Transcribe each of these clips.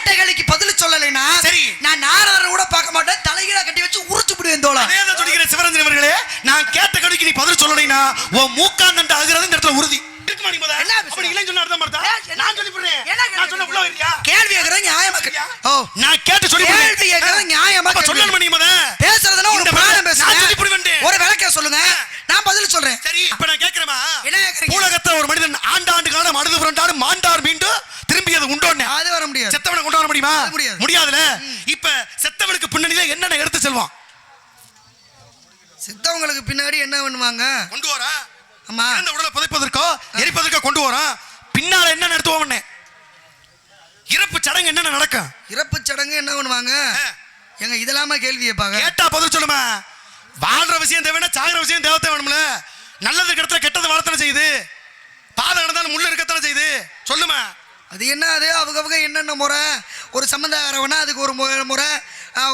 கேட்ட கேள்விக்கு பதில் சொல்லலைனா சரி. நான் நாரதரை கூட பார்க்க மாட்டேன். தலைகீழா கட்டி வச்சு உரிச்சு விடுவேன் தோழா. அதே சொல்லிக்கிறேன் சிவரஞ்சன் அவர்களே. நான் கேட்ட கடிக்கு நீ பதில் சொல்லலைனா உன் மூக்காந்தண்ட ஆகுறது இந்த இடத்துல உறுதி. இருக்குமா நீ முத? என்ன பேசுற? அப்படி இல்லைன்னு சொன்னா அர்த்தம் மாட்டா? ஏய், என்ன? நான் சொல்லி போடுறேன். என்ன கேள்வி நான் சொன்ன உள்ள வரியா? கேள்வி கேட்கறது நியாயமா சரியா? ஓ நான் கேட்டு சொல்லி கேள்வி போடுறேன். கேட்கறது நியாயமா அப்ப கேள்வி. சொல்லணுமா நீ முத? பேசுறதுன்னா ஒரு இந்த பிராணம் நான் சொல்லி பேசுறேன் போடுவேன்டே. ஒரு விளக்க சொல்லுங்க நான் பதில் சொல்றேன் சரி இப்ப நான் கேட்கிறேமா என்ன கேக்குறீங்க? பூலகத்துல ஒரு மனிதன் ஆண்டாண்டு காலம் அழுது புரண்டாடு மாண்டார் மீண்டும் திரும்பியது உண்டோன்னு அது வர முடியாது செத்தவனை கொண்டு வர முடியுமா அது முடியாது. முடியாதுல இப்ப செத்தவனுக்கு பின்னணியில எடுத்து செல்வான். சித்தவங்களுக்கு பின்னாடி என்ன பண்ணுவாங்க? கொண்டு வரா ஆமா. இறந்த உடலை புதைப்பதற்கோ எரிப்பதற்கோ கொண்டு வரான் பின்னால என்ன நடத்துவோம் இறப்பு சடங்கு என்னென்ன நடக்கும்? இறப்பு சடங்கு என்ன பண்ணுவாங்க. எங்க இதெல்லாம கேள்வி கேட்பாங்க. கேட்டா பதில் சொல்லுமா? வாழ்ற விஷயம் தேவைன்னா சாகிற விஷயம் தேவத்தை வேணும்ல. நல்லது இடத்துல கெட்டது வளர்த்தன செய்யுது. பாதை நடந்தாலும் முள்ள இருக்கத்தானே செய்யுது. சொல்லுமா? அது என்ன அது? அவங்க அவங்க என்னென்ன முறை? ஒரு சம்பந்தக்காரவனா அதுக்கு ஒரு முறை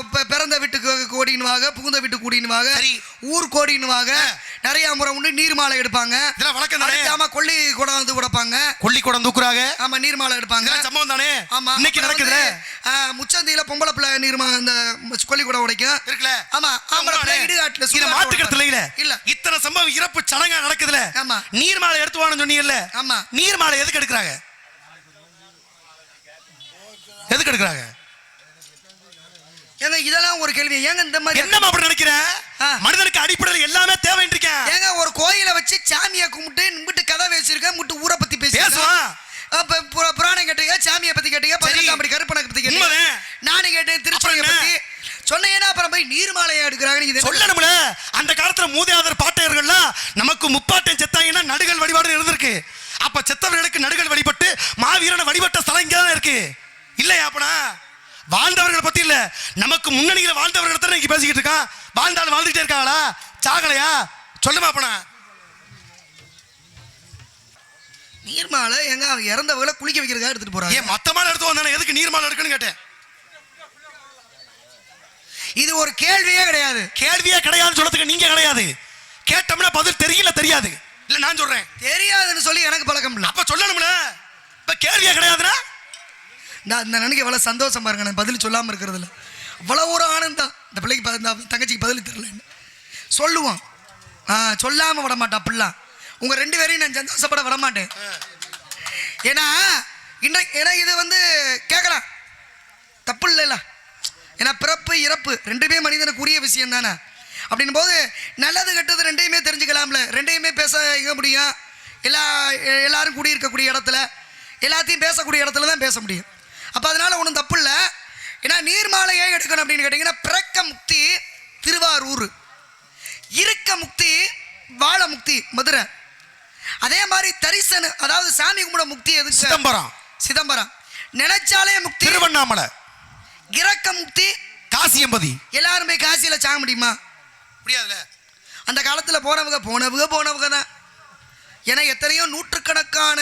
இப்ப பிறந்த வீட்டுக்கு கோடின்னுவாங்க புகுந்த வீட்டுக்கு கூடினுவாங்க. ஊர் கோடின்னுவாங்க நிறைய முறை உண்டு. நீர்மாலை எடுப்பாங்க. இதெல்லாம் வழக்கம் தானே? ஆமா கொல்லி குடம் வந்து கொடுப்பாங்க கொல்லி குடம் தூக்குறாங்க ஆமா நீர்மாலை எடுப்பாங்க. சம்பவம் தானே? ஆமா. இன்னைக்கு ஆ, முச்சந்தியில பொம்பளை பிள்ளை நீர்மா இந்த கொல்லி குடம் உடைக்கும். இருக்குல்ல? ஆமா. ஆம்பளை பிள்ளை இடுகாட்டுல இத மாட்டுக்கிறது இல்ல உடைப்பாங்க. இல்ல. இத்தனை சம்பவம் இறப்பு சடங்கா நடக்குதுல ஆமா. நீர்மாலை எடுத்துவான்னு சொன்னீங்கல்ல? ஆமா. நீர்மாலை எதுக்கு எடுக்கிறாங்க? எதுக்கு எடுக்கிறாங்க? ஏங்க இதெல்லாம் ஒரு கேள்வி. ஏங்க இந்த மாதிரி என்னமா அப்படி நினைக்கிற? ஆ. மனிதனுக்கு அடிப்படையில் எல்லாமே தேவைன்னு இருக்கேன் ஏங்க ஒரு கோயிலை வச்சு சாமியை கும்பிட்டு நிம்பிட்டு கதை பேசியிருக்கேன் முட்டு ஊரை பத்தி பேசுவான் அப்ப புர- புராணம் கேட்டீங்க சாமியை பத்தி கேட்டீங்க பதினெட்டாம் படி கருப்பணத்தை பத்தி கேட்டீங்க. நானும் கேட்டேன் திருச்சியை என்ன? பத்தி. சொன்னீங்கன்னா அப்புறம் போய் நீர்மாலையா எடுக்கிறாங்க இது என்ன? சொல்லணும்ல. அந்த காலத்துல மூதையாதர் பாட்டையர்கள்லாம் நமக்கு முப்பாட்டன் செத்தாங்கன்னா நடுகள் வழிபாடு இருந்திருக்கு. அப்ப செத்தவர்களுக்கு நடுகள் வழிபட்டு மாவீரனை வழிபட்ட ஸ்தலம் இங்க தான் இருக்கு. இல்லையா அப்பனா? வாழ்ந்தவர்களை பத்தி இல்ல. நமக்கு முன்னணியில வாழ்ந்தவர்களை தான் இன்னைக்கு பேசிக்கிட்டு இருக்கான். வாழ்ந்தாலும் வாழ்ந்துட்டே இருக்காங்களா? சாகலையா? சொல்லுமா அப்பனா. நீர்மாலை எங்க இறந்தவங்களை குளிக்க வைக்கிறதுக்காக எடுத்துட்டு போறாங்க? ஏன் மொத்தமான எடுத்து வந்தானே? எதுக்கு நீர்மாலை எடுக்குன்னு கேட்டேன். இது ஒரு கேள்வியே கிடையாது. கேள்வியே கிடையாதுன்னு சொல்றதுக்கு நீங்க கிடையாது. கேட்டோம்னா பதில் தெரியல தெரியாது. இல்ல நான் சொல்றேன். தெரியாதுன்னு சொல்லி எனக்கு பழக்கம் இல்ல. அப்ப சொல்லணும்ல. இப்ப கேள்வியே கிடையாதுன்னா? நான் இந்த நினைக்க எவ்வளோ சந்தோஷம் பாருங்க நான் பதில் சொல்லாமல் இருக்கிறதுல. அவ்வளோ ஒரு ஆனந்தம். இந்த பிள்ளைக்கு ப- இந்த தங்கச்சிக்கு பதில் தெரியல சொல்லுவோம் ஆ சொல்லாமல் விட மாட்டேன் அப்படிலாம் உங்கள் ரெண்டு பேரையும் நான் சந்தோஷப்பட விட மாட்டேன் ஏன்னா இன்றைக்கு ஏன்னா இது வந்து கேட்கலாம் தப்பு இல்லைல்ல. ஏன்னா பிறப்பு இறப்பு ரெண்டுமே மனிதனுக்குரிய விஷயம் தானே. அப்படின்னும் போது நல்லது கெட்டது ரெண்டையுமே தெரிஞ்சுக்கலாம்ல. ரெண்டையுமே பேச எங்க முடியும்? எல்லா எல்லாரும் குடியிருக்கக்கூடிய இடத்துல எல்லாத்தையும் பேசக்கூடிய இடத்துல தான் பேச முடியும். அப்போ அதனால ஒன்றும் தப்பு இல்லை. ஏன்னா நீர்மாலையே எடுக்கணும் அப்படின்னு கேட்டிங்கன்னா பிறக்க முக்தி திருவாரூர். இருக்க முக்தி வாழ முக்தி மதுரை. அதே மாதிரி தரிசன அதாவது சாமி கும்பிட முக்தி எதுக்கு சிதம்பரம். சிதம்பரம். நினைச்சாலே முக்தி. திருவண்ணாமலை. இறக்க முக்தி. காசியம்பதி. எல்லாரும் போய் காசியில் சாக முடியுமா? முடியாதுல அந்த காலத்தில் போனவங்க போனவங்க போனவங்க தான். ஏன்னா எத்தனையோ நூற்றுக்கணக்கான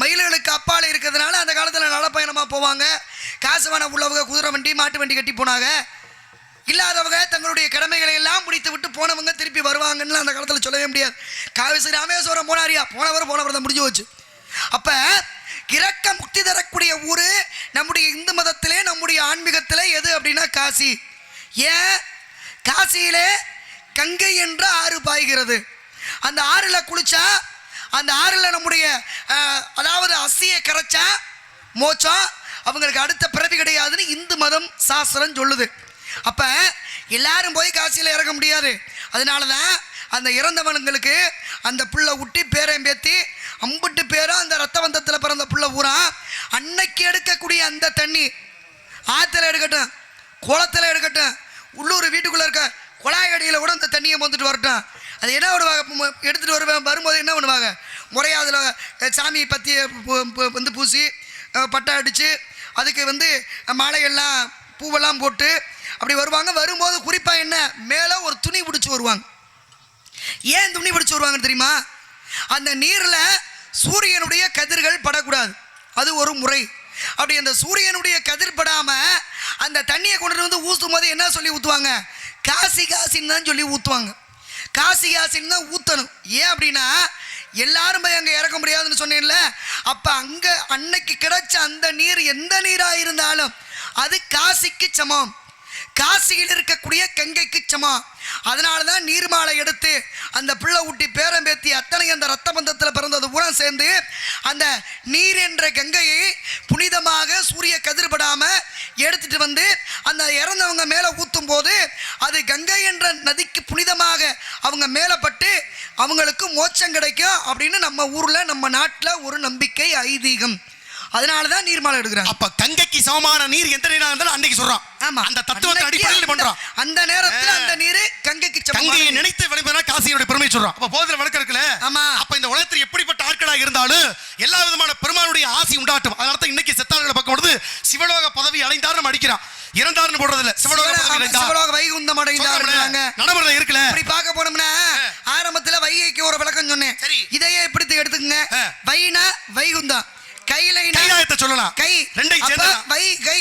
மைல்களுக்கு அப்பால் இருக்கிறதுனால அந்த காலத்தில் நலப்பயணமாக போவாங்க. காசு வேணா உள்ளவங்க குதிரை வண்டி மாட்டு வண்டி கட்டி போனாங்க. இல்லாதவங்க தங்களுடைய கடமைகளை எல்லாம் முடித்து விட்டு போனவங்க திருப்பி வருவாங்கன்னு அந்த காலத்தில் சொல்லவே முடியாது. காவிசி ராமேஸ்வரம் போனாரியா? போனவர் போனவர் தான் முடிஞ்சு போச்சு. அப்போ இறக்க முக்தி தரக்கூடிய ஊர் நம்முடைய இந்து மதத்திலே நம்முடைய ஆன்மீகத்திலே எது அப்படின்னா காசி. ஏன்? காசியிலே கங்கை என்ற ஆறு பாய்கிறது. அந்த ஆறில் குளிச்சா அந்த ஆறில் நம்முடைய அதாவது அஸ்தியை கரைச்சா மோச்சம் அவங்களுக்கு அடுத்த பிறவி கிடையாதுன்னு இந்து மதம் சாஸ்திரம் சொல்லுது. அப்போ எல்லாரும் போய் காசியில் இறங்க முடியாது. அதனால தான் அந்த இறந்தவனுங்களுக்கு அந்த புள்ள ஊட்டி பேரையும் பேத்தி அம்புட்டு பேரும் அந்த ரத்தவந்தத்தில் பிறந்த புள்ள பூரா அன்னைக்கு எடுக்கக்கூடிய அந்த தண்ணி ஆற்றுல எடுக்கட்டும் குளத்தில் எடுக்கட்டும் உள்ளூர் வீட்டுக்குள்ளே இருக்க குழாய் அடியில் கூட அந்த தண்ணியை வந்துட்டு வரட்டும். அது என்ன பண்ணுவாங்க எடுத்துகிட்டு வருவேன். வரும்போது என்ன பண்ணுவாங்க முறையாக அதில் சாமியை பற்றி வந்து பூசி பட்டை அடித்து அதுக்கு வந்து மாலையெல்லாம் பூவெல்லாம் போட்டு அப்படி வருவாங்க. வரும்போது குறிப்பாக என்ன? மேலே ஒரு துணி பிடிச்சி வருவாங்க. ஏன் துணி பிடிச்சி வருவாங்கன்னு தெரியுமா? அந்த நீரில் சூரியனுடைய கதிர்கள் படக்கூடாது. அது ஒரு முறை. அப்படி அந்த சூரியனுடைய கதிர் படாமல் அந்த தண்ணியை கொண்டு வந்து ஊற்றும் போது என்ன சொல்லி ஊற்றுவாங்க காசி காசின்னு தான் சொல்லி ஊற்றுவாங்க காசி காசின்னு தான் ஊற்றணும் ஏன் அப்படின்னா எல்லாரும் போய் அங்கே இறக்க முடியாதுன்னு சொன்னேன்ல. அப்போ அங்கே அன்னைக்கு கிடைச்ச அந்த நீர் எந்த நீராக இருந்தாலும் அது காசிக்கு சமம். காசியில் இருக்கக்கூடிய கங்கைக்கு சமம். அதனால தான் நீர்மாலை எடுத்து அந்த பிள்ளை ஊட்டி பேரம்பேத்தி அத்தனை அந்த ரத்த பந்தத்தில் பிறந்தது பூரா சேர்ந்து அந்த நீர் என்ற கங்கையை புனிதமாக சூரிய கதிர்படாமல் எடுத்துட்டு வந்து அந்த இறந்தவங்க மேலே ஊற்றும் போது அது கங்கை என்ற நதிக்கு புனிதமாக அவங்க மேலே பட்டு அவங்களுக்கு மோட்சம் கிடைக்கும் அப்படின்னு நம்ம ஊரில் நம்ம நாட்டில் ஒரு நம்பிக்கை ஐதீகம். அதனால தான் நீர்மாலை எடுக்கிறாங்க. அப்ப கங்கைக்கு சமமான நீர் எந்த நீரா இருந்தாலும் அன்னைக்கு சொல்றான். ஆமா. அந்த தத்துவத்தை அடிப்படையில் பண்றான். அந்த நேரத்துல. அந்த நீர் கங்கைக்கு கங்கையை நினைத்து வெளிப்படுறா காசியோட பெருமை சொல்றான். அப்ப போதில் வழக்கு இருக்குல்ல? ஆமா. அப்ப இந்த உலகத்தில் எப்படிப்பட்ட ஆட்களா இருந்தாலும் எல்லா விதமான பெருமானுடைய ஆசி உண்டாட்டும். அதனால தான் இன்னைக்கு செத்தாளர்களை பார்க்கும் பொழுது சிவலோக பதவி அடைந்தார் நம்ம அடிக்கிறான் இறந்தார்னு போடுறது இல்ல சிவலோக சிவலோக- வைகுந்தம் அடைந்தாருங்க சொல்றோம்ல, நடைமுறையில இருக்குல்ல? அப்படி பார்க்க போனோம்னா ஆரம்பத்துல வைகைக்கு ஒரு விளக்கம் சொன்னேன். இதையே இப்படி எடுத்துக்கங்க. வைனா வைகுந்தம். கைலாயத்தை சொல்லலாம். கை. ரெண்டையும் சேர்ந்தா. வை கை.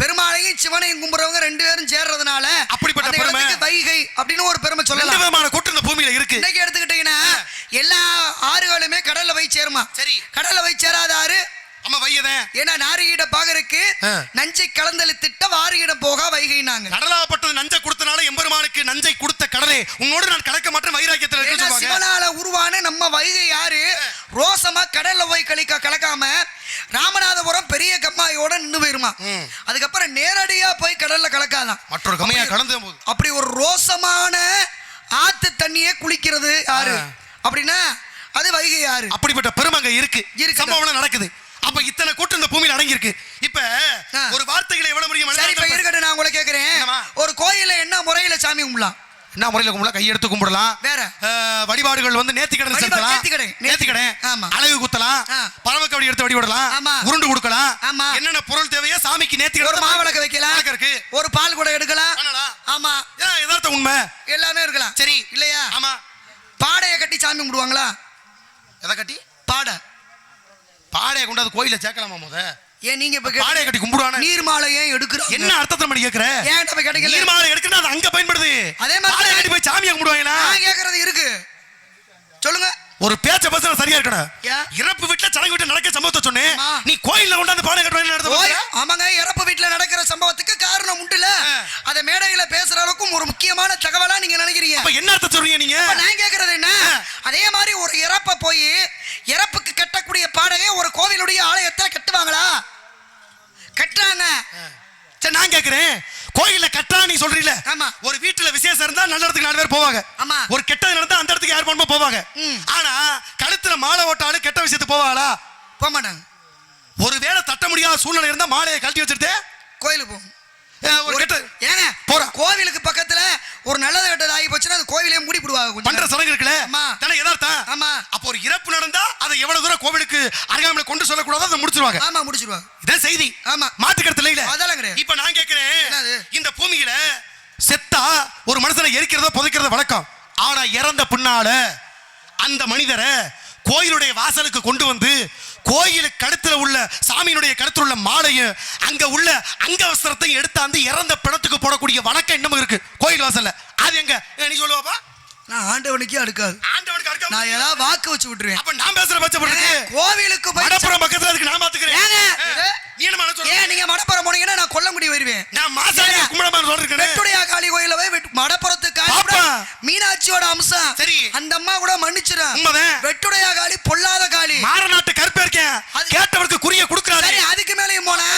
பெருமாளையும் சிவனையும் கும்புறவங்க ரெண்டு பேரும் சேர்றதுனால அப்படிப்பட்ட பெருமை. வைகை அப்படின்னு ஒரு பெருமை ரெண்டு சொல்லலாம் விதமான கூட்டம் இந்த பூமியில இருக்கு. இன்னைக்கு எடுத்துக்கிட்டீங்கன்னா எல்லா ஆறுகளுமே கடல்ல போய் சேருமா. சரி. கடல்ல போய் சேராத ஆறு அம்மா வையதேன் ஏன்னா நாரிகிட பாகருக்கு. நஞ்சை கலந்தளித்திட்ட வாரியிடம் போக வைகைனாங்க. கடலாப்பட்டது நஞ்சை கொடுத்தனால எம்பெருமானுக்கு நஞ்சை கொடுத்த கடலே. உன்னோடு நான் கலக்க மாட்டேன் வைராக்கியத்தில் இருக்கு சிவனால உருவான நம்ம வைகை யாரு? ரோசமா கடல்ல போய் கழிக்க கலக்காம ராமநாதபுரம் பெரிய கம்மாயோட நின்று போயிருமா. அதுக்கப்புறம் நேரடியா போய் கடல்ல கலக்காதான். மற்றொரு கம்மியா கலந்து போகுது. அப்படி ஒரு ரோசமான ஆத்து தண்ணியே குளிக்கிறது யாரு. அப்படின்னா அது வைகை யாரு? அப்படிப்பட்ட பெருமங்க இருக்கு. இருக்குது. சம்பவம் நடக்குது. அப்ப இத்தனை கூட்டம் இந்த பூமியில் அடங்கி இருக்கு இப்ப. ஒரு வார்த்தைகளை எவ்வளவு முடியும் சரி இப்ப இருக்கட்டும் நான் உங்களை கேக்குறேன். என்னம்மா? ஒரு கோயில்ல என்ன முறையில சாமி கும்பலாம் என்ன முறையில் கும்பலாம் கையெடுத்து கும்பிடலாம். வேற? வழிபாடுகள் வந்து நேர்த்தி கடன் செலுத்தலாம். நேர்த்திக்கடன். நேர்த்தி கடன் ஆமா. அழகு குத்தலாம். ஆ. பரமக்கவடி எடுத்து வழிபடலாம் ஆமா. உருண்டு கொடுக்கலாம். ஆமா. என்னென்ன பொருள் தேவையோ சாமிக்கு நேர்த்தி ஒரு மாவிளக்கு வைக்கலாம். இருக்கு. ஒரு பால் கூட எடுக்கலாம். ஆமா. ஏன் யதார்த்த உண்மை. எல்லாமே இருக்கலாம். சரி. இல்லையா? ஆமா. பாடையை கட்டி சாமி கும்பிடுவாங்களா? எதை கட்டி? பாடை. பாடையை கொண்டாந்து கோயில சேர்க்கலாமா முத? ஏன் நீங்க இப்ப பாடையை கேட்ட- கும்பிடுவானே. நீர் மாலை ஏன் எடுக்கிறோம்? என்ன அர்த்தத்தை பண்ணி கேக்குற? ஏன் நம்ம கிடைக்கல நீர் மாலை எடுக்கணும் அது அங்க பயன்படுது. அதே மாதிரி கட்டி போய் சாமியை கும்பிடுவாங்களா? கேக்குறது இருக்கு. சொல்லுங்க. ஒரு பேச்ச பசங்க சரியா இருக்கணும்? இறப்பு வீட்டுல சடங்கு வீட்டுல நடக்க சம்பவத்தை சொன்னேன். நீ கோயில்ல கொண்டாந்து பாடம் ஓய், பாத்தியா? ஆமாங்க இறப்பு வீட்டுல நடக்கிற சம்பவத்துக்கு காரணம் உண்டுல. அத மேடையில பேசுற அளவுக்கு ஒரு முக்கியமான தகவலா நீங்க நினைக்கிறீங்க அப்ப என்ன அர்த்தம் சொல்றீங்க நீங்க நான் கேக்குறது என்ன. அதே மாதிரி ஒரு இறப்ப போய் இறப்புக்கு கட்டக்கூடிய பாடகை ஒரு கோவிலுடைய ஆலயத்துல கட்டுவாங்களா கட்டுறாங்க சரி நான் கேக்குறேன் கோயில்ல கட்டா நீ சொல்றீல ஆமா. ஒரு வீட்டுல விசேஷம் இருந்தா நல்ல இடத்துக்கு நாலு பேர் போவாங்க. ஆமா. ஒரு கெட்டது நடந்தா அந்த இடத்துக்கு யார் போனமோ போவாங்க. ஆனா கழுத்துல மாலை ஓட்டாலும் கெட்ட விஷயத்துக்கு போவாங்களா போக மாட்டாங்க ஒருவேளை தட்ட முடியாத சூழ்நிலை இருந்தா மாலையை கழட்டி வச்சிருந்தே கோயிலுக்கு போகும் ஒரு கெட்ட ஏங்க போறோம். கோவிலுக்கு பக்கத்துல ஒரு நல்லது கெட்டது ஆகி போச்சுன்னா அது கோவிலே மூடி போடுவாங்க கொஞ்ச பண்ற. சடங்கு இருக்குல்ல ஆமா. தானே யதார்த்தம் ஆமா அப்போ ஒரு இறப்பு நடந்தா அதை எவ்வளவு தூரம் கோவிலுக்கு அருகாமையில கொண்டு சொல்லக்கூடாதோ அதை முடிச்சிருவாங்க ஆமா முடிச்சிருவாங்க இதான் செய்தி ஆமா. மாட்டு கருத்துல இல்ல அதெல்லாம் கிடையாது. இப்ப நான் என்னது? இந்த பூமியில செத்தா ஒரு மனுஷனை எரிக்கிறதோ புதைக்கிறதோ வழக்கம் ஆனா இறந்த பின்னால அந்த மனிதரை கோயிலுடைய வாசலுக்கு கொண்டு வந்து கோயிலுக்கு கழுத்துல உள்ள சாமியினுடைய கழுத்துல உள்ள மாலையும் அங்க உள்ள அங்க வஸ்திரத்தையும் எடுத்தாந்து இறந்த பிணத்துக்கு போடக்கூடிய வழக்கம் இன்னமும் இருக்கு. கோயில் வாசல்ல. அது எங்க? நீ சொல்லுவாப்பா நான் ஆண்டவனுக்கே அடுக்காது. ஆண்டவனுக்கு அடுக்க நான் ஏதாவது வாக்கு வச்சு விட்டுருவேன். அப்ப நான் பேசுற ஏங்க, கோவிலுக்கு மடப்புறம் பக்கத்துல அதுக்கு நான் பாத்துக்கிறேன்? நீ என்ன பண்ண சொல்ற ஏன் நீங்க மடப்புறம் போனீங்கன்னா நான் கொல்லங்குடி வருவேன். நான் மாசாணி ஏங்க, கும்பிடமான சொல்றேன் வெட்டுடையா காளி கோயில போய் வெட்டு- மடப்புறத்து காளி கூட பாப்பா. மீனாட்சியோட அம்சம். சரி. அந்த அம்மா கூட மன்னிச்சிடும் உண்மைதான். வெட்டுடையா காளி பொல்லாத காளி. மாரநாட்டு கருப்பே இருக்கேன் கேட்டவருக்கு குறிய கொடுக்கறாரு சரி அதுக்கு மேலேயும் போனா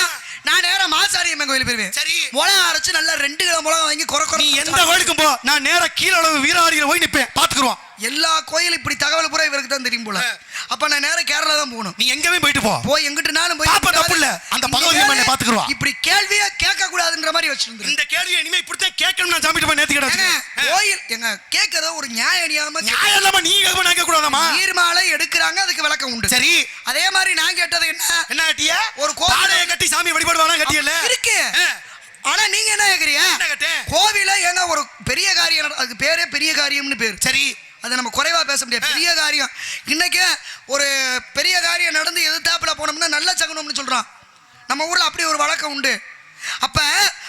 நான் நேரா மாசாரியம்மன் கோயில் போயிருவேன். சரி. மிளகா அரைச்சு நல்லா ரெண்டு கிலோ மிளகா வாங்கி குறை குறை எந்த கோயிலுக்கும் போ. நான் நேரா கீழ வீராடியில போய் நிப்பேன். பாத்துக்குருவோம் எல்லா கோயில் இப்படி தகவல் பூரா இவருக்கு தான் தெரியும் போல. அப்ப நான் நேரா கேரளா தான் போகணும். நீ எங்கவே போயிட்டு போ. போய் எங்கிட்டனாலும் போய் பாப்பா தப்பு இல்ல. அந்த பகவதி அம்மனை பாத்துக்கிருவா. இப்படி கேள்வியே கேட்க கூடாதுன்ற மாதிரி வச்சிருந்தேன் இந்த கேள்வியை இனிமே இப்படித்தான் கேட்கணும் நான் சாமிட்டு போய் நேத்து கேட்டேன் கோயில் எங்க கேட்கறத ஒரு நியாயம் அணியாம நியாயம் இல்லாம நீ கேட்க நான் கேட்க கூடாதாமா நீர்மாலை எடுக்கிறாங்க அதுக்கு விளக்கம் உண்டு. சரி. அதே மாதிரி நான் கேட்டது என்ன? என்ன கட்டிய? ஒரு கோவில் கட்டி சாமி வழிபாடுவானா கட்டியல்ல? இருக்கு. ஆனா நீங்க என்ன கேக்குறீங்க? கோவில ஏங்க ஒரு பெரிய காரியம் அதுக்கு பேரே பெரிய காரியம்னு பேர். சரி. அதை நம்ம குறைவாக பேச முடியாது. பெரிய காரியம். இன்றைக்கே ஒரு பெரிய காரியம் நடந்து எதிர்த்தாப்பில் போனோம்னா நல்ல சகுனம்னு சொல்கிறான் நம்ம ஊரில் அப்படி ஒரு வழக்கம் உண்டு. அப்ப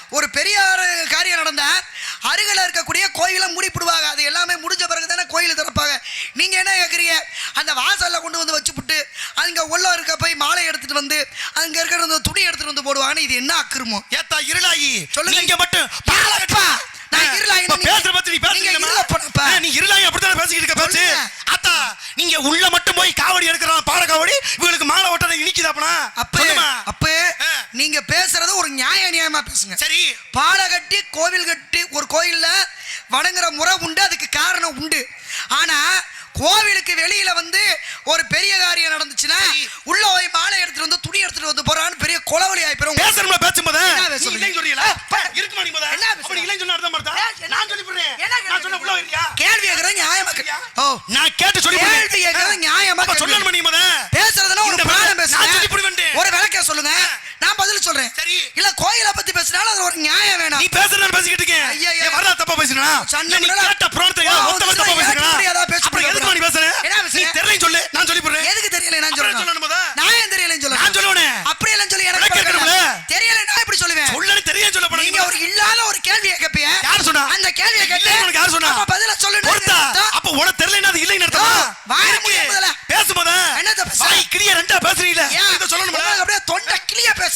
ஒரு பெரிய காரியம் நடந்தா அருகில் இருக்கக்கூடிய கோயிலை மூடிப்பிடுவாங்க. அது எல்லாமே முடிஞ்ச பிறகு தானே கோயில் திறப்பாங்க. நீங்க என்ன கேட்குறீங்க அந்த வாசல்ல கொண்டு வந்து வச்சுப்புட்டு அங்க உள்ள இருக்க போய் மாலை எடுத்துட்டு வந்து அங்க இருக்கிற அந்த துணி எடுத்துட்டு வந்து போடுவாங்க இது என்ன அக்கிரமம்? ஏத்தா இருளாயி. சொல்லுங்க. நீங்க மட்டும் நான் நீங்க- பேசுற பத்தி நீ. ஆ, நீ இருளாயி அப்படித்தானே பேசிக்கிட்டு இருக்க பேச்சு? நீங்க உள்ள மட்டும் போய் காவடி எடுக்கிறான் பால காவடி இவங்களுக்கு மாலை ஓட்டதை இனிக்குதாப்பனா? அப்ப அப்ப. நீங்க பேசுறது ஒரு நியாய நியாயமா பேசுங்க. சரி. பாலை கட்டி கோவில் கட்டி ஒரு கோயில்ல வணங்குற முறை உண்டு அதுக்கு காரணம் உண்டு. ஆனா கோவிலுக்கு வெளியில வந்து ஒரு பெரிய காரியம் நடந்துச்சுன்னா. உள்ள போய் மாலை எடுத்துட்டு வந்து துணி எடுத்துட்டு வந்து போறான்னு பெரிய கொலவலி ஆயிப்போம் பேசணும்ல பேசும்போது? இல்லைன்னு சொல்றீங்களா? இருக்குமா நீ முத என்ன? அப்படி இல்லைன்னு சொன்னா அர்த்தம் பார்த்தா? நான் சொல்லி கேள்வி நான் சொன்ன உள்ள வரியா? கேள்வி கேட்கற நியாயமா ஓ. நான் கேட்டு சொல்லி கேள்வி கேட்கறது நியாயமா. சொல்லணுமா நீ முத? பேசுறதுனா ஒரு பிராணம் நான் சொல்லி பேசுங்க போடுவேன் ஒரு விளக்க சொல்லுங்க. நான் பதில் சொல்றேன். சரி. இல்ல கோயிலை பத்தி பேசினாலும் அது ஒரு நியாயம் வேணும். நீ பேசுற நான் பேசிக்கிட்டு இருக்கேன். ஐயா, வரதா தப்பா பேசுனா சண்டை நீ கேட்ட புராணத்தை மொத்தமா தப்பா ஏற்க பேசுறா முடியாதா பேச அப்புறம் எதுக்கு நீ பேசுற? நீ? தெரியல சொல்லு. நான் சொல்லி போடுறேன் எதுக்கு தெரியல? நான் அப்புறம் சொல்லணும். முத. நான் ஏன் தெரியலன்னு நான் சொல்லணும் சொல்லுவேன். அப்படி எல்லாம் சொல்லி எனக்கு? இல்ல. தெரியல நான் எப்படி சொல்லுவேன்? சொல்லணும் தெரியும் சொல்ல போனா நீங்க ஒரு இல்லாத ஒரு கேள்வியை கேட்பிய யார் சொன்னா? அந்த கேள்வியை கேட்டு உனக்கு யார் சொன்னா? அப்ப பதில பொறுத்தா அப்ப உனக்கு தெரியலன்னா அது இல்லைன்னு அர்த்தமா?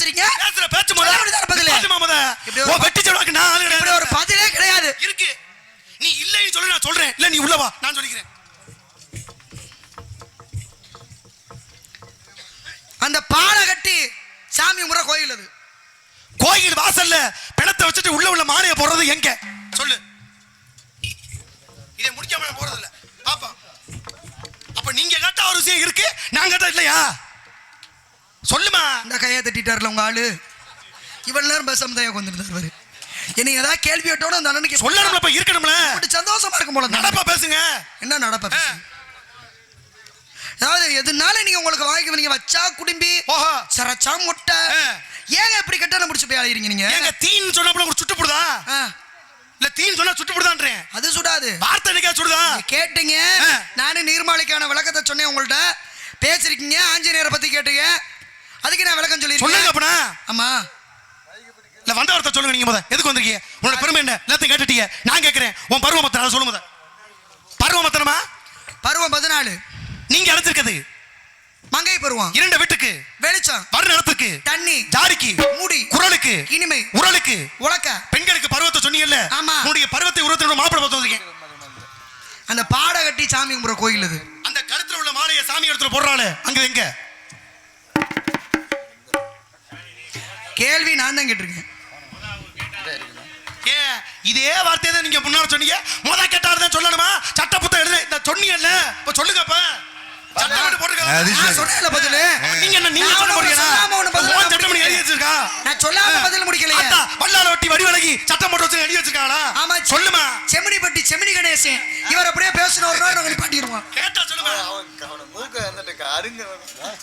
பேசுறீங்க இந்த கையை தட்டிட்டார்ல உங்க ஆளு? இவ்வளவு நேரம் பேசாம தான் உட்காந்துருந்தார் பாரு என்னை ஏதாவது கேள்வி கேட்டோட அந்த அண்ணனுக்கு சொல்லணும்ல இப்ப இருக்கணும்ல. சந்தோஷமா இருக்கும் போல நடப்ப பேசுங்க. என்ன நடப்ப அதாவது எதுனால நீங்க உங்களுக்கு வாய்க்கு நீங்க வச்சா குடும்பி ஓஹோ. சரச்சா முட்டை. ஏங்க இப்படி கட்டணம் முடிச்சு போய் அழைக்கிறீங்க நீங்க? ஏங்க தீன்னு சொன்னப்பல உங்களுக்கு சுட்டு போடுதா இல்ல தீன்னு சொன்னா சுட்டு அது சுடாது. வார்த்தை என்னைக்கா சுடுதா? கேட்டீங்க. ஆ. நானும் நீர்மாளிக்கான விளக்கத்தை சொன்னேன் உங்கள்ட்ட. பேசிருக்கீங்க ஆஞ்சநேயரை பத்தி கேட்டீங்க. அதுக்கு நான் விளக்கம் சொல்லுங்க சொல்லிருக்கேன் அப்பனா. ஆமா இல்ல வந்த வார்த்தை சொல்லுங்க நீங்க முத எதுக்கு வந்திருக்கீங்க? உன்னோட பெருமை என்ன? எல்லாத்தையும் கேட்டுட்டீங்க. நான் கேட்கிறேன் உன் பருவமத்தன அதை சொல்லு முத பருவமத்தனமா பருவம் பதினாலு. நீங்க அழைச்சிருக்கிறது மங்கை பருவம். இரண்டு வீட்டுக்கு. வெளிச்சம். வருணத்துக்கு தண்ணி. ஜாடிக்கு முடி. குரலுக்கு. இனிமை. உரலுக்கு. உலக்க. பெண்களுக்கு பருவத்தை சொன்னீங்கல்ல? ஆமா. உன்னுடைய பருவத்தை உருவத்தோட மாப்பிள பார்த்து வந்திருக்கேன். அந்த பாட கட்டி சாமி கும்பிட்ற கோயில் அது. அந்த கழுத்துல உள்ள மாலையை சாமி இடத்துல போடுறாள். அங்க எங்க? கேள்வி நான் தான் கேட்டிருக்கேன். ஏன் இதே வார்த்தையை தான் நீங்க முன்னால சொன்னீங்க. முத கேட்டாரு தான் சொல்லணுமா? சட்ட புத்தகம் எழுத இந்த சொன்னீங்கல்ல? இப்ப சொல்லுங்க அப்ப. சட்டம் போட்டு வச்சு எழுதி வச்சிருக்காங்களா ஆமா சொல்லுமா? செமினி பட்டி செமினி கணேசன். இவர் அப்படியே பேசணும் ஒரு நாள் நாங்கள் பாட்டிடுவோம் கேட்டா சொல்லுமா?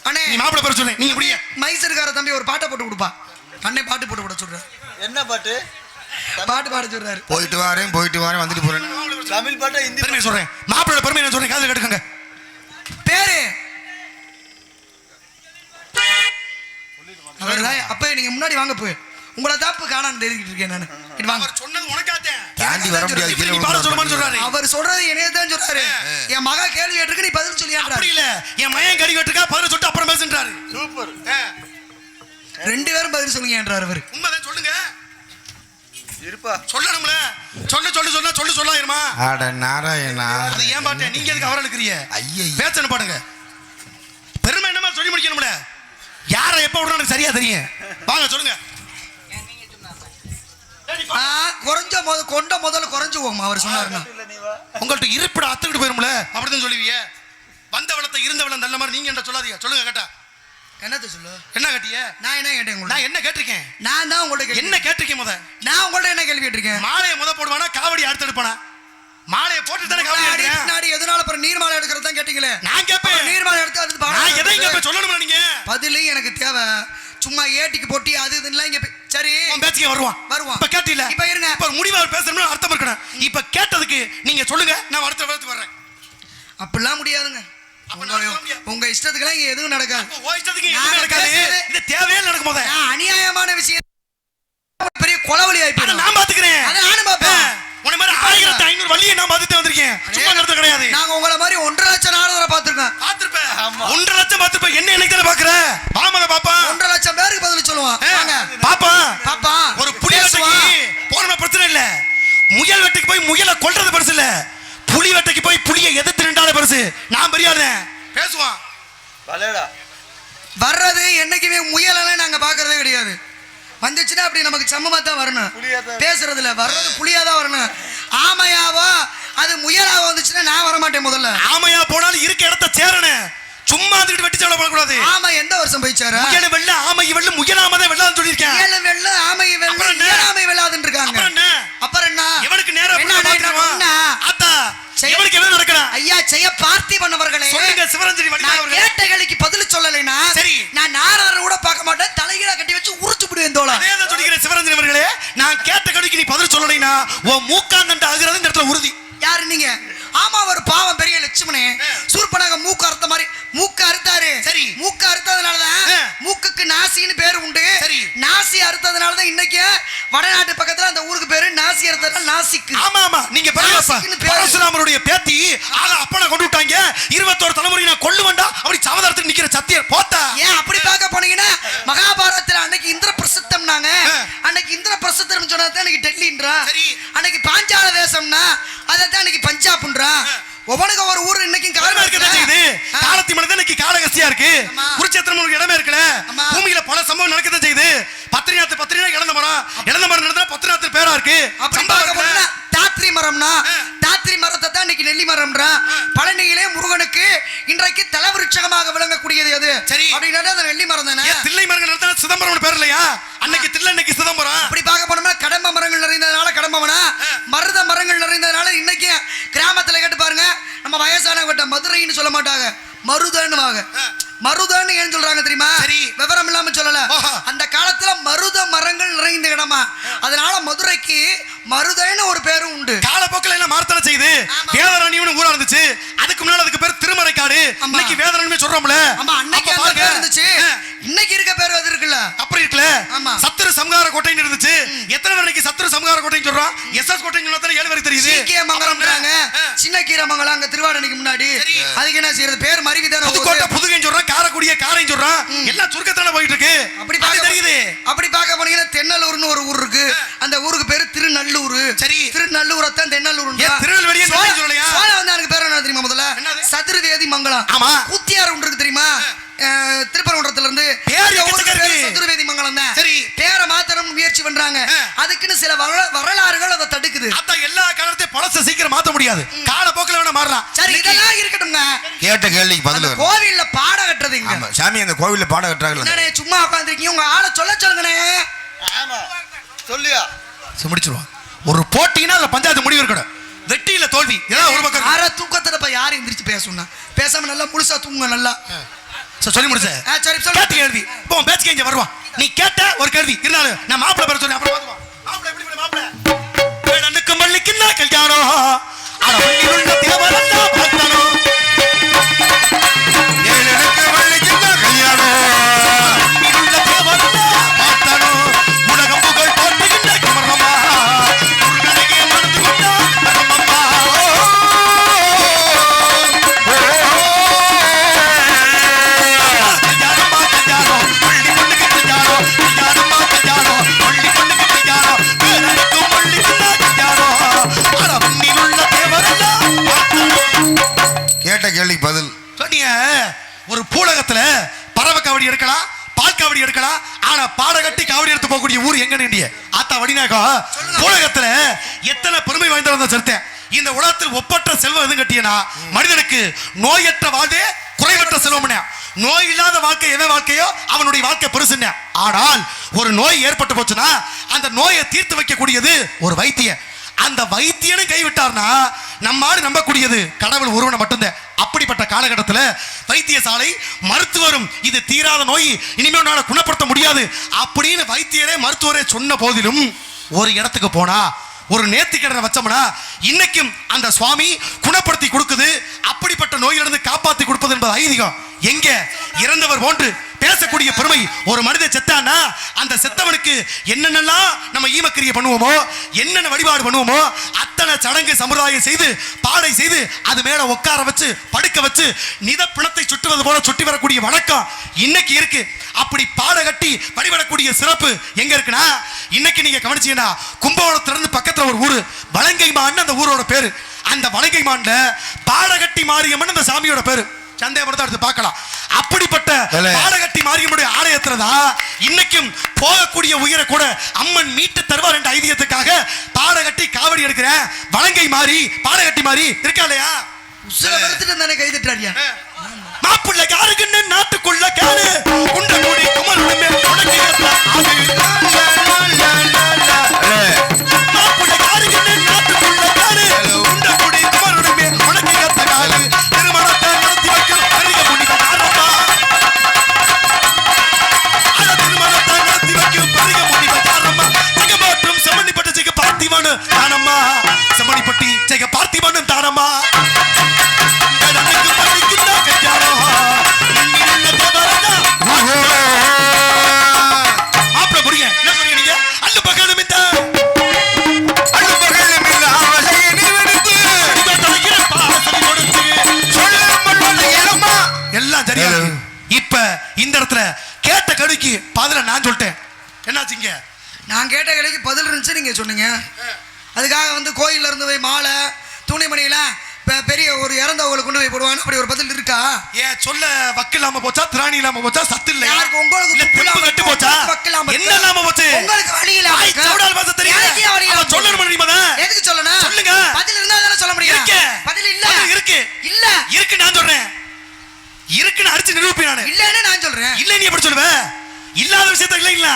அண்ணே நீ மாப்பிள பேர் சொல்லு நீங்க இப்படியே. மைசூர்கார தம்பி ஒரு பாட்டை போட்டு கொடுப்பா அண்ணே பாட்டு போட்டு விட சொல்றாரு. என்ன பாட்டு? பாட்டு பாட சொல்றாரு. போயிட்டு வரேன் போயிட்டு வரேன் வந்துட்டு போறேன். தமிழ் பாட்டா ஹிந்தி பெருமையை சொல்றேன். மாப்பிளோட பெருமை நான் சொல்றேன் காதுல கேட்டுக்கங்க பேரு? அவர்தான் அப்ப நீங்க முன்னாடி வாங்க போய். உங்களை தாப்பு காணான்னு தெரிஞ்சுட்டு இருக்கேன் நான். இங்க வாங்க. அவர் சொன்னது உனக்காத்தேன் தாண்டி வர முடியாது. இப்ப கீழே நீ பாட சொல்லுமான்னு சொல்றாரு. அவர் சொல்றது என்னைய தான் சொல்றாரு. என் மகா கேள்வி கேட்டிருக்கு நீ பதில் சொல்லியான்றாரு. அப்படி இல்ல. என் மயன் கடி வெட்டுக்கா பதில் சொல்லிட்டு அப்புறம் பேசுன்றாரு. சூப்பர். ரெண்டு பேரும் பதில் சொல்லுங்கன்றாரு அவர். உண்மைதான் சொல்லுங்க. இருப்பா. சொல்லணும்ல. சொல்லு சொல்லு சொன்னா சொல்லு சொல்லாயிருமா? அட நாராயணா. அது ஏன் பாட்டேன் நீங்க எதுக்கு அவரை இருக்கிறீங்க ஐயை பேச்சன பாடுங்க. பெருமை என்னமா சொல்லி முடிக்கணும்ல. யாரை எப்ப விடணும் எனக்கு சரியா தெரியும். வாங்க சொல்லுங்க. ஆ, குறைஞ்ச முத கொண்ட முதல்ல குறைஞ்சு போகும் அவர் சொன்னாருன்னா. இல்ல நீ வா உங்கள்ட்ட இருப்பிட அத்துக்கிட்டு போயிரும்ல. அப்படிதான் சொல்லுவீங்க. வந்த வளத்தை இருந்த வளம் நல்ல மாதிரி நீங்க என்ன சொல்லாதீங்க? சொல்லுங்க கேட்டா. என்னத்த சொல்லு? என்ன கேட்டிய? நான் என்ன கேட்டேன் நான் என்ன கேட்டிருக்கேன்? நான் தான் உங்கள்ட்ட கேள்வி என்ன கேட்டிருக்கேன் முத? நான் உங்கள்ட்ட என்ன கேள்வி கேட்டிருக்கேன்? மாலையை முத போடுவானா காவடி அடுத்து எடுப்பானா? மாலையை போட்டு தானே காவடி முன்னாடி பின்னாடி எதனால அப்புறம் நீர்மாலை எடுக்கிறது தான் கேட்டீங்களே. நான் கேட்பேன். நீர்மாலை எடுத்து அது நான் எதை. போய் சொல்லணும்ல நீங்க? பதிலு எனக்கு தேவை. சும்மா ஏட்டிக்கு போட்டி அது இதுலாம் இங்க சரி. பேச்சுக்கு வருவான். வருவான். இப்ப கேட்டில? இப்ப இருங்க. இப்ப முடிவா பேசணும்னு அர்த்தம் இருக்கணும். இப்ப கேட்டதுக்கு நீங்க சொல்லுங்க நான் அடுத்த வேலைக்கு வர்றேன். அப்படிலாம் முடியாதுங்க. உங்க இஷ்டத்துக்குலாம் இங்க எதுவும் நடக்காது. இது தேவையே நடக்கும் போத அநியாயமான விஷயம். பெரிய கொலவழி அத ஆயிப்போம் நான் பாத்துக்கிறேன் அதை நானும் பார்ப்பேன். உன மாதிரி ஆயிரத்தி ஐநூறு வள்ளியை நான் பாத்துட்டு வந்திருக்கேன். சும்மா நடத்த கிடையாது. நாங்க உங்களை மாதிரி ஒன்றரை லட்சம் நாரதரை பார்த்திருக்கோம். பார்த்திருப்பேன். ஆமா. ஒன்றரை லட்சம் பார்த்திருப்பேன். என்ன எனக்கு தானே பாக்குற பாமக பாப்பா. ஒன்றரை லட்சம் பேருக்கு பதில் சொல்லுவான். பாப்பா. பாப்பா ஒரு புலி பேசுவா. வேட்டைக்கு போன பிரச்சனை இல்ல. முயல் வேட்டைக்கு போய் முயலை கொல்றது பெருசு இல்ல. புலி வேட்டைக்கு போய் புலியை எதிர்த்து நின்றாலே பெருசு. நான் பெரியாரு பேசுவான் வர்றது என்னைக்குமே முயலெல்லாம் நாங்க பாக்குறதே கிடையாது. வந்துச்சுன்னா அப்படி நமக்கு சமமா தான் வரணும். பேசுறதுல வர்றது புளியா தான் வரணும். ஆமையாவோ அது முயலாவோ வந்துச்சுன்னா நான் வர மாட்டேன் முதல்ல. ஆமையா போனாலும் இருக்க இடத்த சேரணு சும்மா அதுக்கிட்டு வெட்டி சேவல பண்ணக்கூடாது ஆமை எந்த வருஷம் போயிச்சாரு முயல் வெள்ள ஆமை வெள்ள முயலாம தான் வெள்ளான்னு சொல்லியிருக்கேன். முயல வெள்ள ஆமை வெள்ள அப்புறம் என்ன? ஏழாமை வெள்ளாதுன்னு இருக்காங்க அப்புறம் என்ன அப்புறம் என்ன எவனுக்கு நேரம் என்ன, எப்படி என்ன, பார்த்துருவான்? என்ன? எவனுக்கு எவ்வளவு நடக்கலாம் ஐயா செய்ய பார்த்திபன் அவர்களே. சொல்லுங்க சிவரஞ்சனி அவர்களே. கேட்ட கேள்விக்கு பதில் சொல்லலைனா சரி. நான் நாரதரை கூட பார்க்க மாட்டேன் தலைகீழா கட்டி வச்சு உரிச்சு விடுவேன் தோழா. அதே தான் சொல்லிக்கிறேன் சிவரஞ்சனி அவர்களே. நான் கேட்ட கடிக்கு நீ பதில் சொல்லலைனா உன் மூக்காந்தண்டு ஆகுறது இந்த இடத்துல உறுதி. யாரு நீங்க? ஆமா ஒரு பாவம் பெரிய லட்சுமணே. சூர்பனாக மூக்கு அறுத்த மாதிரி மூக்கு அறுத்தாரு. சரி. மூக்கு அறுத்ததுனாலதான். மூக்குக்கு நாசின்னு பேர் உண்டு. நாசி அறுத்ததுனாலதான் இன்னைக்கு வடநாட்டு பக்கத்துல அந்த ஊருக்கு பேரு நாசி அறுத்ததுனால நாசிக்கு. ஆமா ஆமா. நீங்க. பரசுராமருடைய பேத்தி ஆள அப்பனை கொண்டு விட்டாங்க. இருபத்தோரு தலைமுறை நான் கொல்லுவேண்டா அப்படி சவதாரத்துக்கு நிக்கிற சத்தியர் போத்தா. ஏன் அப்படி பார்க்க போனீங்கன்னா மகாபாரதத்துல அன்னைக்கு இந்திர பிரசித்தம்னாங்க ஆ. அன்னைக்கு இந்திர பிரசித்தம் சொன்னது அன்னைக்கு டெல்லின்றா. அன்னைக்கு பாஞ்சால தேசம்னா அதை தான் அன்னைக்கு பஞ்சாப்ன்றா. ஒவ்வொனுக்கு ஒரு ஊர் காரணம் இருக்கதான் செய்யுது. ஆ. காலத்தி மனது இன்னைக்கு காலகஸ்தியா இருக்கு. குருச்சேத்திரம் இடமே இருக்குல்ல ஆமா. பூமியில பல சம்பவம் நடக்கதான் செய்யுது. பத்திரிநாத்து பத்திரினா இழந்த மரம். இழந்த மரம் நடந்தா பத்திரிநாத்து பேரா இருக்கு. அப்படி சம்பவம் பார்க்க இருக்குல்ல? போனா தாத்ரி மரம்னா ஆ. தாத்ரி மரத்தை தான் இன்னைக்கு நெல்லி மரம்ன்றா. பழனியிலே முருகனுக்கு இன்றைக்கு தலவிருட்சகமாக விளங்கக்கூடியது அது. சரி. அப்படின்னா அந்த நெல்லி மரம் தானே? தில்லை மரங்கள் நடத்தா சிதம்பரம் பேர் இல்லையா? அன்னைக்கு தில்லை இன்னைக்கு சிதம்பரம். அப்படி பார்க்க போனோம்னா கடம்ப மரங்கள் நிறைந்ததுனால கடம்பவனா? மருத மரங்கள் நிறைந்ததுனால இன்னைக்கு கிராமத்துல கேட்டு பாருங்க நம்ம வயசானவங்கிட்ட மதுரைன்னு சொல்ல மாட்டாங்க. மருதன்னுவாங்க. மருதன்னு ஏன் சொல்றாங்க தெரியுமா சரி. விவரம் இல்லாம சொல்லல. அந்த காலத்துல மருத மரங்கள் நிறைந்த இடமா அதனால மதுரைக்கு மருதைன்னு ஒரு பேரும் உண்டு காலப்போக்கில் எல்லாம் மாறத்தான செய்யுது. வேதரணியும் ஊரா இருந்துச்சு அதுக்கு முன்னால அதுக்கு பேர் திருமறைக்காடு. இன்னைக்கு வேதரணியுமே சொல்றோம்ல ஆமா அன்னைக்கு அந்த. பேர் இருந்துச்சு. இன்னைக்கு இருக்க பேர் அது இருக்குல்ல அப்படி இருக்குல்ல ஆமா. சத்துரு சம்ஹார கோட்டைன்னு இருந்துச்சு எத்தனை இன்னைக்கு சத்துரு சம்ஹார கோட்டைன்னு சொல்றோம் எஸ்எஸ் கோட்டைன்னு சொன்னா ஏழு பேருக்கு தெரியுது சீக்கிய மங்கலம்ன்றாங்க. சின்ன கீரமங்கலம் அங்க திருவாரணிக்கு முன்னாடி. அதுக்கு என்ன செய்யறது பேர் மருவி தானே புதுக்கோட்டை. புதுகைன்னு சொல்றோம் காரக்குடிய காரைன்னு சொல்றோம் எல்லாம் சுருக்கத்தான போயிட்டு இருக்கு அப்படி பார்க்க தெரியுது. அப்படி பார்க்க போனீங்கன்னா தென்னலூர்னு ஒரு ஊர் இருக்கு. அந்த ஊருக்கு பேரு திருநல்லூர். சரி. திருநல்லூரை தான் தென்னலூர் ஏன் திருநெல்வேலியை சொல்லலையா? வந்து எனக்கு பேர் என்ன தெரியுமா முதல்ல? சதுர்வேதி மங்கலம். ஆமா. கூத்தியார் ஒன்று இருக்கு தெரியுமா? அஹ், திருப்பரங்குன்றத்துல இருந்து பேர் அந்த ஊருக்கு எக்கச்சக்கம் பேரு இருக்கு. சதுர்வேதி மங்கலம் தான். சரி. பேரை மாத்தணும்னு முயற்சி பண்றாங்க. அதுக்குன்னு சில வரலா- வரலாறுகள் அதை தடுக்குது. அதான் எல்லா காலத்தையும் பழச சீக்கிரம் மாத்த முடியாது. காலப்போக்கில் வேணா மாறலாம். சரி இதெல்லாம் இருக்கட்டும்ங்க. கேட்ட கேள்விக்கு பதில் கோவில்ல பாட கட்டுறதுங்க ஆமா சாமி அந்த கோவில்ல பாடம் கட்டுறாங்கல்ல. என்னண்ணே சும்மா உட்காந்துருக்கீங்க உங்க ஆளை சொல்ல சொல்லுங்கண்ணே. ஆமா. சொல்லியா. சரி, முடிச்சிருவோம். ஒரு போட்டினா அதுல பஞ்சாயத்து முடிவு இருக்கணும். வெற்றியில தோல்வி. ஏதாவது ஒரு பக்கம் யார தூக்கத்துல யார் எந்திரிச்சு பேசணும்னா பேசாம நல்லா முழுசா தூங்க நல்லா. சொல்லி முடிச்ச. சரி சொல்லு. கேட்டு கேள்வி இப்போ பேச்சுக்கு இங்க வருவான் நீ கேட்ட ஒரு கேள்வி இருந்தாலும் நான் மாப்பிள்ளை பேர சொல்லி அப்புறம். மாப்பிள்ளை எப்படி மாப்பிள்ளை? வேடனுக்கு மல்லிக்கு கல்யாணம் அட வள்ளியுள்ள தேவரெல்லாம் பார்த்தனும் ஏழனுக்கு ஒரு பூலகத்துல பறவை காவடி எடுக்கலாம் பால் காவடி எடுக்கலாம் ஆனா பாட கட்டி காவடி எடுத்து போகக்கூடிய ஊர் எங்க நின்றிய ஆத்தா வடிநாயகம் பூலகத்துல எத்தனை பெருமை வாய்ந்தவன் செலுத்தேன். இந்த உலகத்தில் ஒப்பற்ற செல்வம் எதுவும் கட்டியனா மனிதனுக்கு நோயற்ற வாழ்வே குறைவற்ற செல்வம்னே நோய் இல்லாத வாழ்க்கை எவன் வாழ்க்கையோ அவனுடைய வாழ்க்கை பெருசுன்னு ஆனால் ஒரு நோய் ஏற்பட்டு போச்சுன்னா அந்த நோயை தீர்த்து வைக்கக்கூடியது ஒரு வைத்தியன். அந்த வைத்தியனும் கைவிட்டார்னா நம்மாடு நம்பக்கூடியது. கடவுள் ஒருவனை மட்டும்தான். அப்படிப்பட்ட காலகட்டத்தில் வைத்தியசாலை மருத்துவரும் இது தீராத நோய் இனிமேல் உன்னால் குணப்படுத்த முடியாது அப்படின்னு வைத்தியரே மருத்துவரே சொன்ன போதிலும் ஒரு இடத்துக்கு போனா ஒரு நேர்த்திக்கடனை வச்சோம்னா இன்னைக்கும் அந்த சுவாமி குணப்படுத்தி கொடுக்குது. அப்படிப்பட்ட நோயிலிருந்து காப்பாற்றி கொடுப்பது என்பது ஐதீகம். எங்க? இறந்தவர் போன்று பேசக்கூடிய பெருமை ஒரு மனித செத்தானா அந்த செத்தவனுக்கு என்னென்னலாம் நம்ம ஈமக்கிரியை பண்ணுவோமோ என்னென்ன வழிபாடு பண்ணுவோமோ அத்தனை சடங்கு சம்பிரதாயம் செய்து பாடை செய்து அது மேல உட்கார வச்சு படுக்க வச்சு நித பிணத்தை சுற்றுவது போல சுற்றி வரக்கூடிய வழக்கம் இன்னைக்கு இருக்கு. அப்படி பாட கட்டி வழிபடக்கூடிய சிறப்பு எங்க இருக்குன்னா இன்னைக்கு நீங்க கவனிச்சீங்கன்னா கும்பகோணத்திலிருந்து பக்கத்துல ஒரு ஊரு வலங்கைமான் அந்த ஊரோட பேரு. அந்த வலங்கைமான்ல பாடகட்டி மாரியம்மன் அந்த சாமியோட பேரு. சந்தேகப்படுத்த எடுத்து பார்க்கலாம். அப்படிப்பட்ட. பாடகட்டி மாரியம்மனுடைய ஆலயத்துல தான் இன்னைக்கும் போகக்கூடிய உயிரை கூட அம்மன் மீட்டு தருவார் என்ற ஐதியத்துக்காக பாடகட்டி காவடி எடுக்கிறேன் வலங்கை மாறி பாடகட்டி மாறி இருக்கா இல்லையா? உசுர வெறுத்துட்டு தானே கை தட்டுறாரியா? மாப்பிள்ளை யாருக்குன்னு நாட்டுக்குள்ள கேளு உண்ட கூடி குமரனுமே இல்லாம போச்சா சத்து இல்ல யாருக்கு உங்களுக்கு தெம்பு கட்டு? போச்சா என்ன? இல்லாம போச்சு உங்களுக்கு வழி இல்லாம? சவுடால் பாச அவன் சொல்லணும் அதை? எதுக்கு சொல்லணும் சொல்லுங்க. பதில் இருந்தா தானே சொல்ல முடியும் இருக்கு. பதில் இல்ல இருக்கு. இல்ல இருக்கு நான் சொல்றேன் இருக்குன்னு அடிச்சு நிரூபி நானு இல்லன்னு நான் சொல்றேன் இல்ல நீ எப்படி சொல்லுவ இல்லாத விஷயத்த இல்ல இல்ல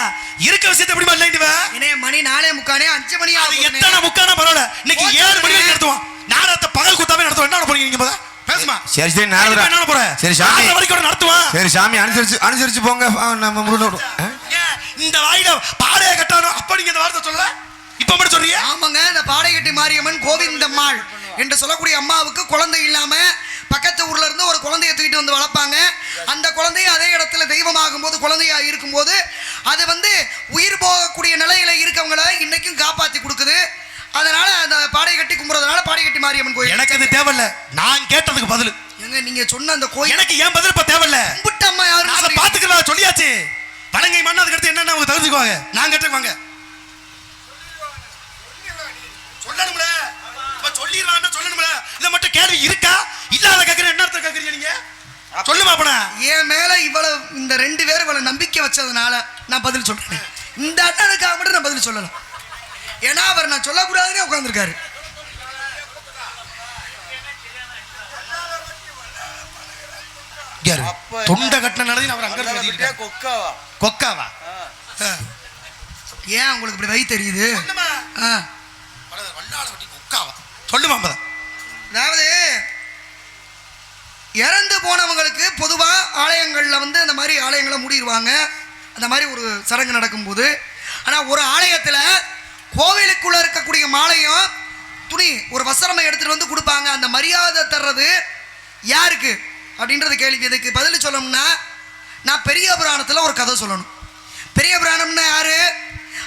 இருக்க விஷயத்த எப்படிமா இல்லைன்னுவ என்னைய மணி நாலே முக்கானே அஞ்சு மணி. எத்தனை முக்கான பரவாயில்ல இன்னைக்கு ஏழு மணி. நடத்துவோம் நாடகத்தை பகல் கூத்தாவே நடத்துவோம் என்ன போறீங்க நீங்க முத? பேசுமா? சரி சரி இப்ப நாரதா என்ன போற? சரி சாமி. வரைக்கும் நடத்துவோம் சரி சாமி அனுசரிச்சு அனுசரிச்சு போங்க. நம்ம முருகனோட இந்த வாயில பாடைய கட்டானோ? அப்ப நீங்க இந்த வார்த்தை சொல்ல இப்ப மட்டும் சொல்றீங்க ஆமாங்க இந்த பாடையட்டி மாரியம்மன் கோவிந்தம்மாள் என்று சொல்லக்கூடிய அம்மாவுக்கு குழந்தை இல்லாம பக்கத்து ஊர்ல இருந்து ஒரு குழந்தைய தூக்கிட்டு வந்து வளர்ப்பாங்க. அந்த குழந்தைய அதே இடத்துல தெய்வமாகும் போது குழந்தையா இருக்கும்போது அது வந்து உயிர் போகக்கூடிய நிலையில இருக்கவங்கள இன்னைக்கும் காப்பாத்தி கொடுக்குது அதனால அந்த பாடை கட்டி கட்டி மாரியம்மன் கோயில். எனக்கு இது தேவையில்ல. நான் கேட்டதுக்கு பதில். எங்க நீங்க சொன்ன அந்த கோயில் எனக்கு ஏன் பதில் இப்ப தேவையில்ல? கும்பிட்ட அம்மா நான் அதை யாரும் பாத்துக்கலாம் சொல்லியாச்சு. வலங்கை மண்ணு அதுக்கு அடுத்து என்னன்னு அவங்க தெரிஞ்சுக்குவாங்க நான் கேட்டுக்குவாங்க சொல்லணும்ல. இப்ப சொல்லிடுவான்னு சொல்லணும்ல. இதை மட்டும் கேள்வி இருக்கா? இல்லாத கேட்கறேன் என்ன அர்த்தம் கேட்கறீங்க நீங்க? சொல்லுமா அப்பனா என் மேல இவ்வளவு இந்த ரெண்டு பேரும் இவ்வளவு நம்பிக்கை வச்சதுனால நான் பதில் சொல்றேன். இந்த அண்ணனுக்காக மட்டும் நான் பதில் சொல்லலாம் ஏன்னா அவர் நான் சொல்லக்கூடாதுன்னே உட்காந்துருக்காரு யாரு? அப்ப தொண்டை கட்டின நடந்து அவர் அங்க கொக்காவா? கொக்காவா. ஏன் உங்களுக்கு இப்படி வை தெரியுது? கொக்காவா? சொல்லுமா அதாவது இறந்து போனவங்களுக்கு பொதுவா ஆலயங்கள்ல வந்து அந்த மாதிரி ஆலயங்களை மூடிடுவாங்க அந்த மாதிரி ஒரு சடங்கு நடக்கும்போது. ஆனா ஒரு ஆலயத்துல கோவிலுக்குள்ள இருக்கக்கூடிய மாலையும் துணி ஒரு வஸ்திரமை எடுத்துட்டு வந்து கொடுப்பாங்க. அந்த மரியாதை தர்றது யாருக்கு? அப்படின்றது கேள்வி. இதுக்கு பதில் சொல்லணும்னா நான் பெரிய புராணத்தில் ஒரு கதை சொல்லணும். பெரிய புராணம்னா யாரு?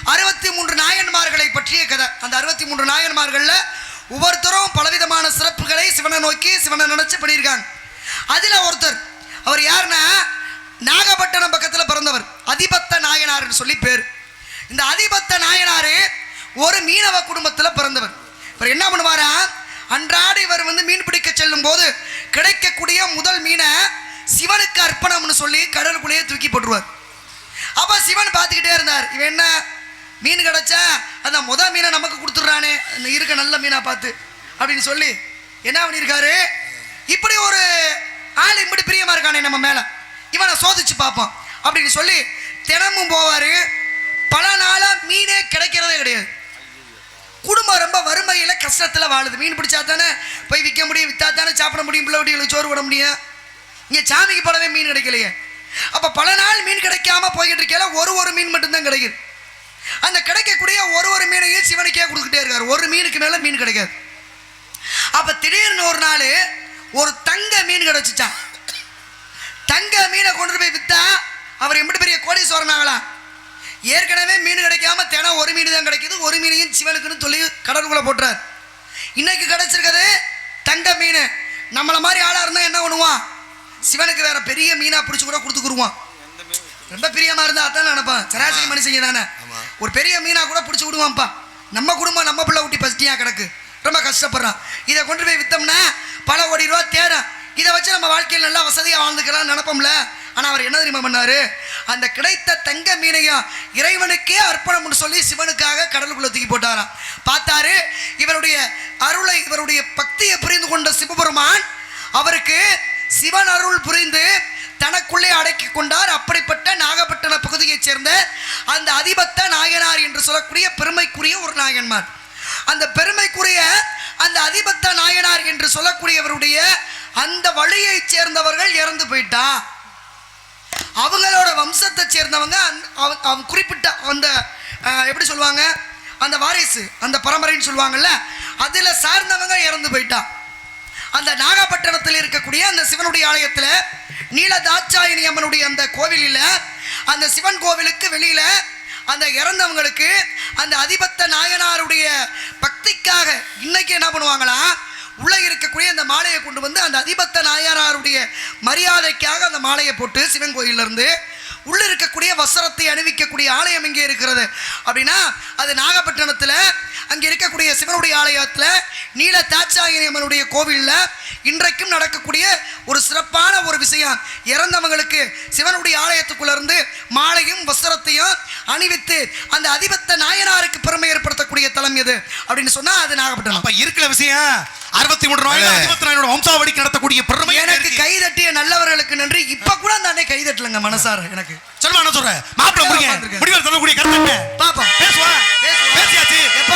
அறுபத்தி மூன்று நாயன்மார்களை பற்றிய கதை. அந்த அறுபத்தி மூன்று நாயன்மார்களில் ஒவ்வொருத்தரும் பலவிதமான சிறப்புகளை சிவனை நோக்கி சிவனை நினைச்சு பண்ணியிருக்காங்க. அதில் ஒருத்தர் அவர் யாருன்னா நாகப்பட்டினம் பக்கத்தில் பிறந்தவர். அதிபத்த நாயனார்னு சொல்லி பேர். இந்த அதிபத்த நாயனார் ஒரு மீனவ குடும்பத்தில் பிறந்தவர். இவர் என்ன பண்ணுவாரா? அன்றாட இவர் வந்து மீன் பிடிக்க செல்லும் போது கிடைக்கக்கூடிய முதல் மீனை சிவனுக்கு அர்ப்பணம்னு சொல்லி கடலுக்குள்ளேயே தூக்கி போட்டுருவார். அப்ப சிவன் பார்த்துக்கிட்டே இருந்தார். இவன் என்ன? மீன் கிடைச்சா அந்த முத மீனை நமக்கு கொடுத்துட்றானே. அந்த இருக்க நல்ல மீனாக பார்த்து அப்படின்னு சொல்லி என்ன பண்ணியிருக்காரு? இப்படி ஒரு ஆள் இப்படி பிரியமாக இருக்கானே நம்ம மேலே. இவனை சோதிச்சு பார்ப்போம் அப்படின்னு சொல்லி தினமும் போவார். பல நாளாக மீனே கிடைக்கிறதே கிடையாது. குடும்பம் ரொம்ப வறுமையில் கஷ்டத்தில் வாழுது. மீன் பிடிச்சா தானே போய் விற்க முடியும் வித்தா தானே சாப்பிட முடியும் பிள்ளை குட்டிகளுக்கு சோறு விட முடியும்? இங்கே சாமிக்கு போலவே மீன் கிடைக்கலையே. அப்போ பல நாள் மீன் கிடைக்காம போய்கிட்டு இருக்கல ஒரு ஒரு மீன் மட்டும்தான் கிடைக்குது. அந்த கிடைக்கக்கூடிய ஒரு ஒரு மீனையும் சிவனுக்கே கொடுத்துட்டே இருக்காரு. ஒரு மீனுக்கு மேலே மீன் கிடைக்காது. அப்போ திடீர்னு ஒரு நாள் ஒரு தங்க மீன் கிடைச்சிச்சான் தங்க மீனை கொண்டு போய் விற்றா அவர் எப்படி பெரிய கோடீஸ்வரன் ஆகலாம். ஏற்கனவே மீன் கிடைக்காம தினம் ஒரு மீன் தான் கிடைக்குது. ஒரு மீனையும் சிவனுக்குன்னு சொல்லி கடலுக்குள்ள போட்டுறார். இன்னைக்கு கிடைச்சிருக்கிறது தங்க மீன். நம்மள மாதிரி ஆளா இருந்தா என்ன பண்ணுவான்? சிவனுக்கு வேற பெரிய மீனா பிடிச்சி கூட கொடுத்துக்குருவான். ரொம்ப பிரியமா இருந்தா அதான் நினைப்பான். சராசரி மனுஷங்க தானே. ஒரு பெரிய மீனா கூட பிடிச்சி விடுவான்ப்பா. நம்ம குடும்பம் நம்ம பிள்ளை ஊட்டி பசிட்டியா கிடக்கு. ரொம்ப கஷ்டப்படுறான். இதை கொண்டு போய் வித்தோம்னா பல கோடி ரூபா தேரும் இதை வச்சு நம்ம வாழ்க்கையில் நல்லா வசதியாக வாழ்ந்துக்கலாம் நினைப்போம்ல. ஆனால் அவர் என்ன தெரியுமா பண்ணாரு? அந்த கிடைத்த தங்க மீனையும் இறைவனுக்கே அர்ப்பணம்னு சொல்லி சிவனுக்காக கடலுக்குள்ள தூக்கி போட்டாராம். பார்த்தாரு இவருடைய அருளை இவருடைய பக்தியை புரிந்து கொண்ட சிவபெருமான் அவருக்கு சிவன் அருள் புரிந்து தனக்குள்ளே அடக்கி கொண்டார். அப்படிப்பட்ட நாகப்பட்டின பகுதியைச் சேர்ந்த அந்த அதிபத்த நாயனார் என்று சொல்லக்கூடிய பெருமைக்குரிய ஒரு நாயன்மார். அந்த பெருமைக்குரிய அந்த அதிபத்த நாயனார் என்று சொல்லக்கூடியவருடைய அந்த வழியைச் சேர்ந்தவர்கள் இறந்து போயிட்டா? அவங்களோட வம்சத்தை சேர்ந்தவங்க அவன் குறிப்பிட்ட அந்த எப்படி சொல்லுவாங்க? அந்த வாரிசு அந்த பரம்பரைன்னு சொல்லுவாங்கல்ல அதில் சார்ந்தவங்க இறந்து போயிட்டா அந்த நாகப்பட்டினத்தில் இருக்கக்கூடிய அந்த சிவனுடைய ஆலயத்தில் நீலதாட்சாயினி அம்மனுடைய அந்த கோவிலில் அந்த சிவன் கோவிலுக்கு வெளியில் அந்த இறந்தவங்களுக்கு அந்த அதிபத்த நாயனாருடைய பக்திக்காக இன்னைக்கு என்ன பண்ணுவாங்களா? உள்ளே இருக்கக்கூடிய அந்த மாலையை கொண்டு வந்து அந்த அதிபத்த நாயனாருடைய மரியாதைக்காக அந்த மாலையை போட்டு சிவன் கோயிலிருந்து உள்ளே இருக்கக்கூடிய வஸ்திரத்தை அணிவிக்கக்கூடிய ஆலயம் எங்கே இருக்கிறது அப்படின்னா அது நாகப்பட்டினத்தில் அங்கே இருக்கக்கூடிய சிவனுடைய ஆலயத்தில் நீல தாச்சாயினியம்மனுடைய கோவிலில் இன்றைக்கும் நடக்கக்கூடிய ஒரு சிறப்பான ஒரு விஷயம். இறந்தவங்களுக்கு சிவனுடைய ஆலயத்துக்குள்ளேருந்து மாலையும் வஸ்திரத்தையும் அணிவித்து அந்த அதிபத்த நாயனாருக்கு பெருமை ஏற்படுத்தக்கூடிய தலம் எது? அப்படின்னு சொன்னால் அது நாகப்பட்டினம். அப்போ இருக்கிற விஷயம் அறுபத்தி மூன்று நாலு வம்சாவளிக்கு நடத்தக்கூடிய பெருமை எனக்கு கைதட்டிய நல்லவர்களுக்கு நன்றி. இப்ப கூட அந்த அன்னை கைதட்டலங்க மனசார எனக்கு. சொல்லுவா என்ன சொல்ற மாப்பிள்ள முடிங்க. முடிவு சொல்லக்கூடிய கருத்து என்ன? பாப்போம் பேசுவா. பேசியாச்சு. எப்ப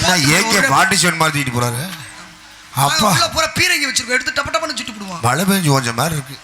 என்ன ஏகே பாட்டு சொன்ன மாதிரி தூக்கிட்டு போறாரு அப்பா. பூரா பீரங்கி வச்சிருக்கோம். எடுத்து டப்ப டப்பன்னு சுட்டு போடுவோம் மழை பெஞ்சு கொஞ்சம் மாதிரி இருக்கு.